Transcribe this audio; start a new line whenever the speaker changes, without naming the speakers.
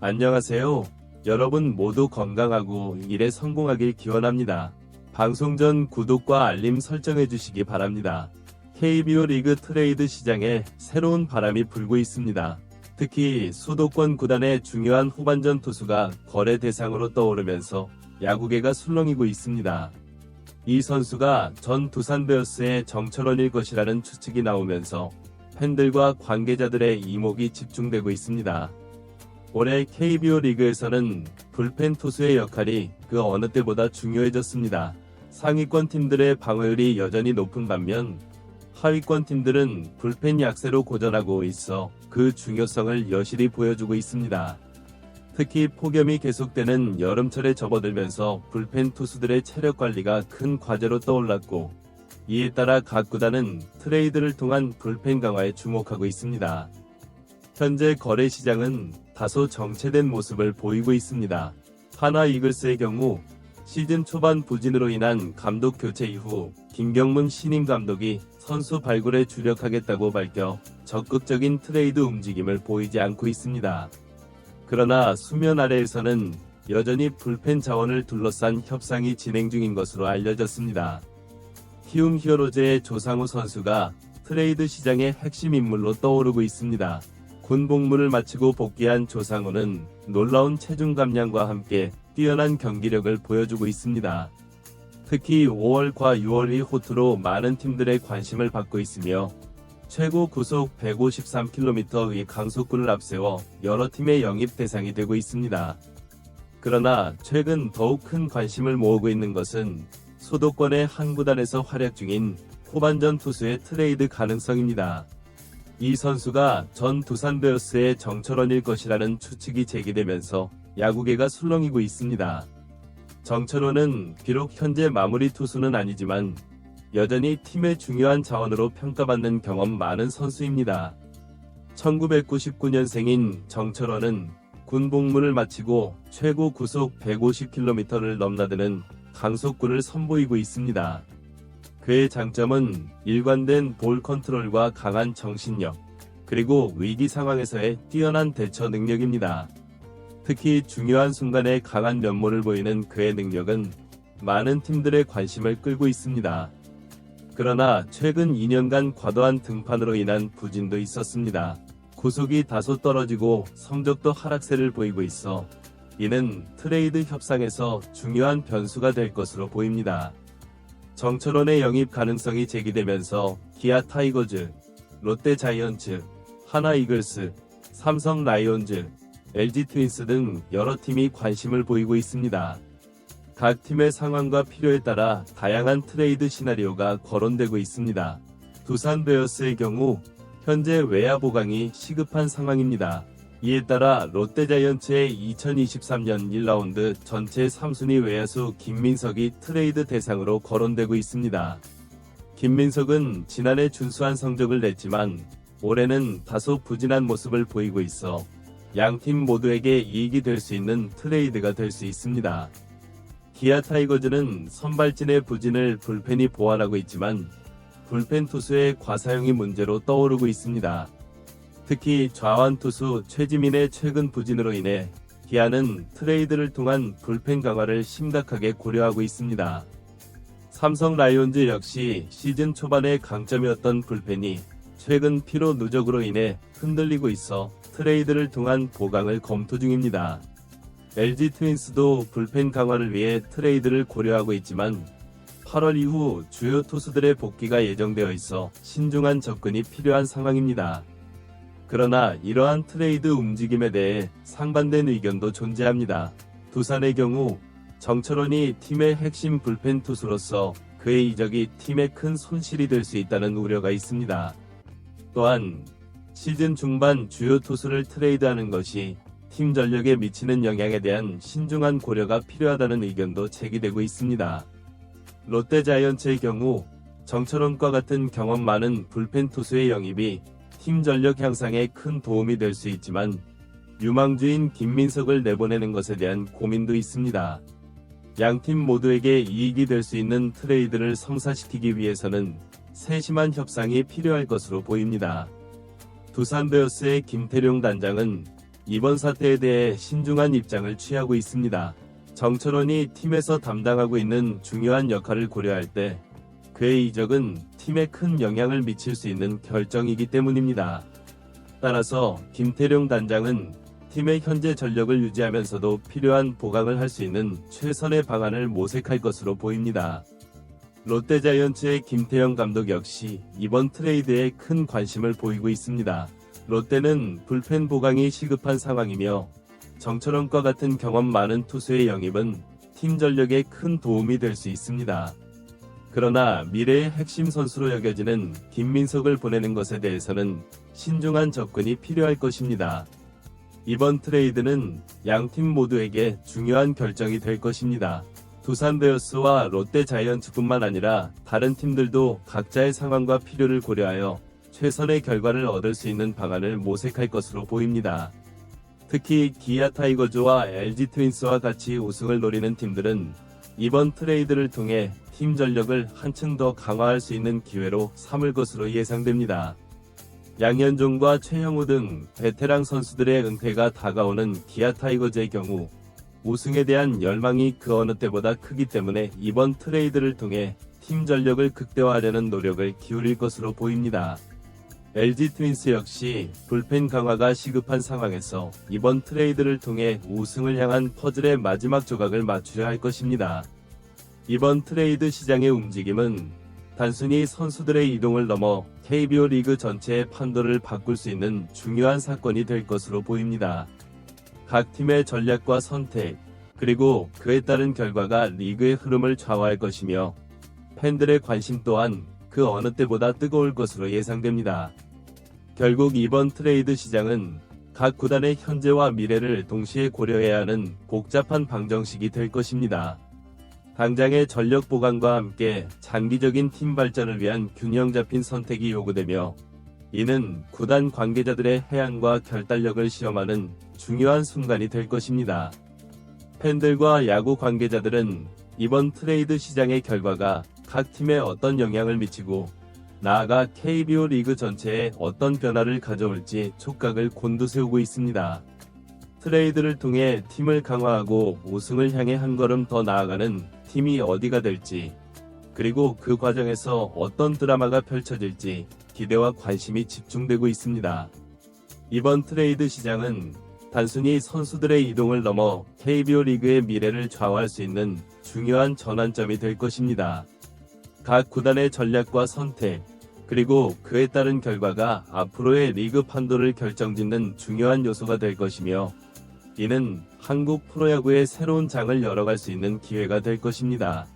안녕하세요. 여러분 모두 건강하고 일에 성공하길 기원합니다. 방송 전 구독과 알림 설정해 주시기 바랍니다. KBO 리그 트레이드 시장에 새로운 바람이 불고 있습니다. 특히 수도권 구단의 중요한 후반전 투수가 거래 대상으로 떠오르면서 야구계가 술렁이고 있습니다. 이 선수가 전 두산 베어스의 정철원일 것이라는 추측이 나오면서 팬들과 관계자들의 이목이 집중되고 있습니다. 올해 KBO 리그에서는 불펜 투수의 역할이 그 어느 때보다 중요해졌습니다. 상위권 팀들의 방어율이 여전히 높은 반면 하위권 팀들은 불펜 약세로 고전하고 있어 그 중요성을 여실히 보여주고 있습니다. 특히 폭염이 계속되는 여름철에 접어들면서 불펜 투수들의 체력 관리가 큰 과제로 떠올랐고 이에 따라 각 구단은 트레이드를 통한 불펜 강화에 주목하고 있습니다. 현재 거래 시장은 다소 정체된 모습을 보이고 있습니다. 하나 이글스의 경우 시즌 초반 부진으로 인한 감독 교체 이후 김경문 신임 감독이 선수 발굴에 주력하겠다고 밝혀 적극적인 트레이드 움직임을 보이지 않고 있습니다. 그러나 수면 아래에서는 여전히 불펜 자원을 둘러싼 협상이 진행 중인 것으로 알려졌습니다. 키움 히어로즈의 조상우 선수가 트레이드 시장의 핵심 인물로 떠오르고 있습니다. 군 복무를 마치고 복귀한 조상우는 놀라운 체중 감량과 함께 뛰어난 경기력을 보여주고 있습니다. 특히 5월과 6월이 호투로 많은 팀들의 관심을 받고 있으며 최고 구속 153km의 강속구를 앞세워 여러 팀의 영입 대상이 되고 있습니다. 그러나 최근 더욱 큰 관심을 모으고 있는 것은 수도권의 한 구단에서 활약 중인 후반전 투수의 트레이드 가능성입니다. 이 선수가 전 두산 베어스의 정철원일 것이라는 추측이 제기되면서 야구계가 술렁이고 있습니다. 정철원은 비록 현재 마무리 투수는 아니지만 여전히 팀의 중요한 자원으로 평가받는 경험 많은 선수입니다. 1999년생인 정철원은 군 복무를 마치고 최고 구속 150km를 넘나드는 강속구를 선보이고 있습니다. 그의 장점은 일관된 볼 컨트롤과 강한 정신력, 그리고 위기 상황에서의 뛰어난 대처 능력입니다. 특히 중요한 순간에 강한 면모를 보이는 그의 능력은 많은 팀들의 관심을 끌고 있습니다. 그러나 최근 2년간 과도한 등판으로 인한 부진도 있었습니다. 구속이 다소 떨어지고 성적도 하락세를 보이고 있어 이는 트레이드 협상에서 중요한 변수가 될 것으로 보입니다. 정철원의 영입 가능성이 제기되면서 기아 타이거즈, 롯데 자이언츠, 하나 이글스, 삼성 라이온즈, LG 트윈스 등 여러 팀이 관심을 보이고 있습니다. 각 팀의 상황과 필요에 따라 다양한 트레이드 시나리오가 거론되고 있습니다. 두산 베어스의 경우 현재 외야 보강이 시급한 상황입니다. 이에 따라 롯데자이언츠의 2023년 1라운드 전체 3순위 외야수 김민석이 트레이드 대상으로 거론되고 있습니다. 김민석은 지난해 준수한 성적을 냈지만 올해는 다소 부진한 모습을 보이고 있어 양팀 모두에게 이익이 될 수 있는 트레이드가 될 수 있습니다. 기아 타이거즈는 선발진의 부진을 불펜이 보완하고 있지만 불펜 투수의 과사용이 문제로 떠오르고 있습니다. 특히 좌완 투수 최지민의 최근 부진으로 인해 기아는 트레이드를 통한 불펜 강화를 심각하게 고려하고 있습니다. 삼성 라이온즈 역시 시즌 초반의 강점이었던 불펜이 최근 피로 누적으로 인해 흔들리고 있어 트레이드를 통한 보강을 검토 중입니다. LG 트윈스도 불펜 강화를 위해 트레이드를 고려하고 있지만 8월 이후 주요 투수들의 복귀가 예정되어 있어 신중한 접근이 필요한 상황입니다. 그러나 이러한 트레이드 움직임에 대해 상반된 의견도 존재합니다. 두산의 경우 정철원이 팀의 핵심 불펜 투수로서 그의 이적이 팀에 큰 손실이 될 수 있다는 우려가 있습니다. 또한 시즌 중반 주요 투수를 트레이드하는 것이 팀 전력에 미치는 영향에 대한 신중한 고려가 필요하다는 의견도 제기되고 있습니다. 롯데 자이언츠의 경우 정철원과 같은 경험 많은 불펜 투수의 영입이 팀 전력 향상에 큰 도움이 될 수 있지만 유망주인 김민석을 내보내는 것에 대한 고민도 있습니다. 양팀 모두에게 이익이 될 수 있는 트레이드를 성사시키기 위해서는 세심한 협상이 필요할 것으로 보입니다. 두산 베어스의 김태룡 단장은 이번 사태에 대해 신중한 입장을 취하고 있습니다. 정철원이 팀에서 담당하고 있는 중요한 역할을 고려할 때 그의 이적은 팀에 큰 영향을 미칠 수 있는 결정이기 때문입니다. 따라서 김태룡 단장은 팀의 현재 전력을 유지하면서도 필요한 보강을 할 수 있는 최선의 방안을 모색할 것으로 보입니다. 롯데자이언츠의 김태형 감독 역시 이번 트레이드에 큰 관심을 보이고 있습니다. 롯데는 불펜 보강이 시급한 상황이며 정철원과 같은 경험 많은 투수의 영입은 팀 전력에 큰 도움이 될 수 있습니다. 그러나 미래의 핵심 선수로 여겨지는 김민석을 보내는 것에 대해서는 신중한 접근이 필요할 것입니다. 이번 트레이드는 양 팀 모두에게 중요한 결정이 될 것입니다. 두산 베어스와 롯데 자이언츠뿐만 아니라 다른 팀들도 각자의 상황과 필요를 고려하여 최선의 결과를 얻을 수 있는 방안을 모색할 것으로 보입니다. 특히 기아 타이거즈와 LG 트윈스와 같이 우승을 노리는 팀들은 이번 트레이드를 통해 팀 전력을 한층 더 강화할 수 있는 기회로 삼을 것으로 예상됩니다. 양현종과 최형우 등 베테랑 선수들의 은퇴가 다가오는 기아 타이거즈의 경우 우승에 대한 열망이 그 어느 때보다 크기 때문에 이번 트레이드를 통해 팀 전력을 극대화하려는 노력을 기울일 것으로 보입니다. LG 트윈스 역시 불펜 강화가 시급한 상황에서 이번 트레이드를 통해 우승을 향한 퍼즐의 마지막 조각을 맞추려 할 것입니다. 이번 트레이드 시장의 움직임은 단순히 선수들의 이동을 넘어 KBO 리그 전체의 판도를 바꿀 수 있는 중요한 사건이 될 것으로 보입니다. 각 팀의 전략과 선택, 그리고 그에 따른 결과가 리그의 흐름을 좌우할 것이며 팬들의 관심 또한 그 어느 때보다 뜨거울 것으로 예상됩니다. 결국 이번 트레이드 시장은 각 구단의 현재와 미래를 동시에 고려해야 하는 복잡한 방정식이 될 것입니다. 당장의 전력 보강과 함께 장기적인 팀 발전을 위한 균형 잡힌 선택이 요구되며 이는 구단 관계자들의 해안과 결단력을 시험하는 중요한 순간이 될 것입니다. 팬들과 야구 관계자들은 이번 트레이드 시장의 결과가 각 팀에 어떤 영향을 미치고 나아가 KBO 리그 전체에 어떤 변화를 가져올지 촉각을 곤두세우고 있습니다. 트레이드를 통해 팀을 강화하고 우승을 향해 한 걸음 더 나아가는 팀이 어디가 될지, 그리고 그 과정에서 어떤 드라마가 펼쳐질지 기대와 관심이 집중되고 있습니다. 이번 트레이드 시장은 단순히 선수들의 이동을 넘어 KBO 리그의 미래를 좌우할 수 있는 중요한 전환점이 될 것입니다. 각 구단의 전략과 선택, 그리고 그에 따른 결과가 앞으로의 리그 판도를 결정짓는 중요한 요소가 될 것이며, 이는 한국 프로야구의 새로운 장을 열어갈 수 있는 기회가 될 것입니다.